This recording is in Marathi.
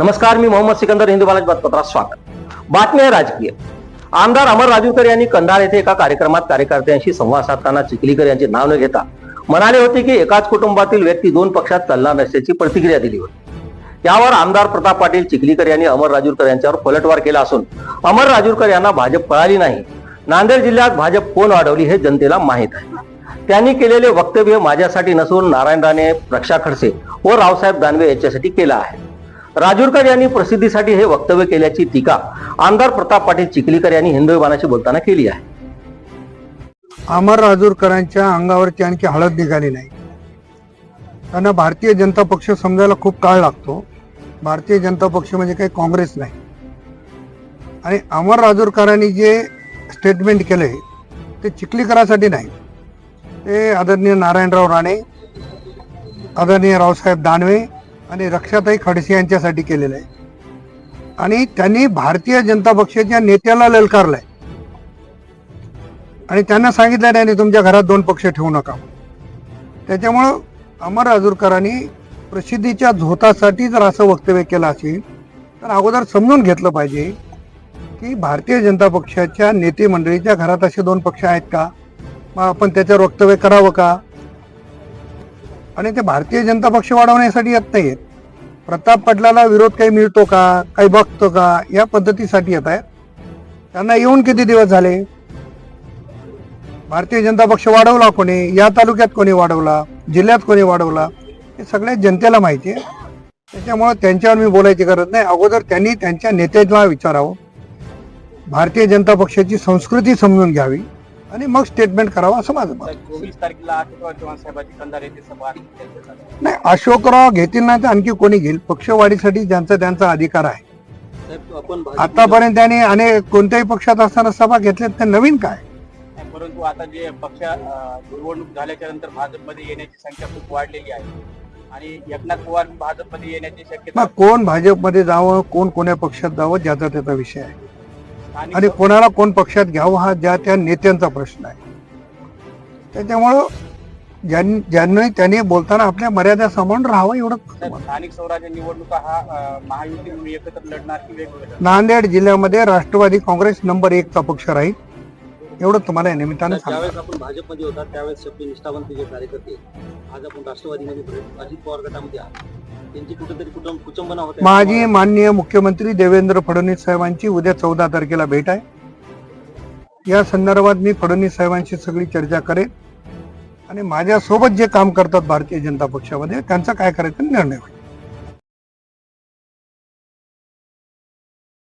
नमस्कार मी मोहम्मद सिकंदर हिंदू बालाज बातपत्रात स्वागत. बातमी आहे राजकीय. आमदार अमर राजूकर यांनी कंधार येथे एका कार्यक्रमात कार्यकर्त्यांशी संवाद साधताना चिखलीकर यांचे नाव न घेता म्हणाले होते की एकाच कुटुंबातील व्यक्ती दोन पक्षात चालणार नसल्याची प्रतिक्रिया दिली होती. यावर आमदार प्रताप पाटील चिखलीकर यांनी अमर राजूरकर यांच्यावर पलटवार केला असून अमर राजूरकर यांना भाजप पळाली नाही. नांदेड जिल्ह्यात भाजप कोण वाढवली हे जनतेला माहीत आहे. त्यांनी केलेले वक्तव्य माझ्यासाठी नसून नारायण राणे रक्षा खडसे व रावसाहेब दानवे यांच्यासाठी केलं आहे. राजूरकर यांनी प्रसिद्धीसाठी हे वक्तव्य केल्याची टीका आमदार प्रताप पाटील चिखलीकर यांनी हिंदू विमानाशी बोलताना केली आहे. अमर राजूरकरांच्या अंगावरची आणखी हळद निघाली नाही. त्यांना भारतीय जनता पक्ष समजायला खूप काळ लागतो. भारतीय जनता पक्ष म्हणजे काही काँग्रेस नाही. आणि अमर राजूरकरांनी जे स्टेटमेंट केले ते चिखलीकरासाठी नाही. ते आदरणीय नारायणराव राणे आदरणीय रावसाहेब दानवे आणि रक्षाताई खडसे यांच्यासाठी केलेलं आहे. आणि त्यांनी भारतीय जनता पक्षाच्या नेत्याला ललकारलाय. आणि त्यांना सांगितलं नाही तुमच्या घरात दोन पक्ष ठेवू नका. त्याच्यामुळं अमर राजूरकरांनी प्रसिद्धीच्या झोतासाठी जर असं वक्तव्य केलं असेल तर अगोदर समजून घेतलं पाहिजे की भारतीय जनता पक्षाच्या नेते मंडळीच्या घरात असे दोन पक्ष आहेत का? मग आपण त्याच्यावर वक्तव्य करावं का? आणि ते भारतीय जनता पक्ष वाढवण्यासाठी येत नाहीत प्रताप पाटलाला विरोध काही मिळतो का? काही बघतो का? या पद्धतीसाठी येत आहेत. त्यांना येऊन किती दिवस झाले? भारतीय जनता पक्ष वाढवला कोणी? या तालुक्यात कोणी वाढवला? जिल्ह्यात कोणी वाढवला? हे सगळ्या जनतेला माहिती आहे. त्याच्यामुळं त्यांच्यावर मी बोलायची गरज नाही. अगोदर त्यांनी त्यांच्या नेत्याला विचारावं. भारतीय जनता पक्षाची संस्कृती समजून घ्यावी. आणि मग स्टेटमेंट करावं असं माझं मत. चोवीस तारखेला अशोकराव चव्हाण साहेबांची कंधार येथे सभा आहे. नाही अशोकराव घेतील नाही तर आणखी कोणी घेईल? पक्षवाढीसाठी ज्यांचा त्यांचा अधिकार आहे. आतापर्यंत त्यांनी अनेक कोणत्याही पक्षात असताना सभा घेतल्यात तर नवीन काय? परंतु आता जे पक्ष निवडणूक झाल्याच्यानंतर भाजपमध्ये येण्याची संख्या खूप वाढलेली आहे. आणि एकनाथ पवार भाजपमध्ये येण्याची शक्यता मग कोण भाजपमध्ये जावं कोण कोण्या पक्षात जावं ज्याचा त्याचा विषय आहे. आणि कोणाला कोण पक्षात घ्यावं हा ज्या त्या नेत्यांचा प्रश्न आहे. त्याच्यामुळं ज्यांनी ज्यांनी त्यांनी बोलताना आपल्या मर्यादा सांभाळून राहावं एवढंच साहेब, स्थानिक स्वराज्य निवडणुका हा महायुती एकत्र लढणार नांदेड जिल्ह्यामध्ये राष्ट्रवादी काँग्रेस नंबर एकचा पक्ष राहील. एवढं तुम्हाला या निमित्तानं ज्यावेळेस आपण भाजपमध्ये होता त्यावेळेस आपले निष्ठावंत जे कार्यकर्ते आज आपण राष्ट्रवादीमध्ये अजित पवार गटामध्ये आहात. त्यांची कुठेतरी कुटुंब कुचंबना होते माझी माननीय मुख्यमंत्री देवेंद्र फडणवीस साहेबांची उद्या चौदा तारखेला भेट आहे. या संदर्भात मी फडणवीस साहेबांशी सगळी चर्चा करेन. आणि माझ्यासोबत जे काम करतात भारतीय जनता पक्षामध्ये त्यांचा काय करायचा निर्णय होईल?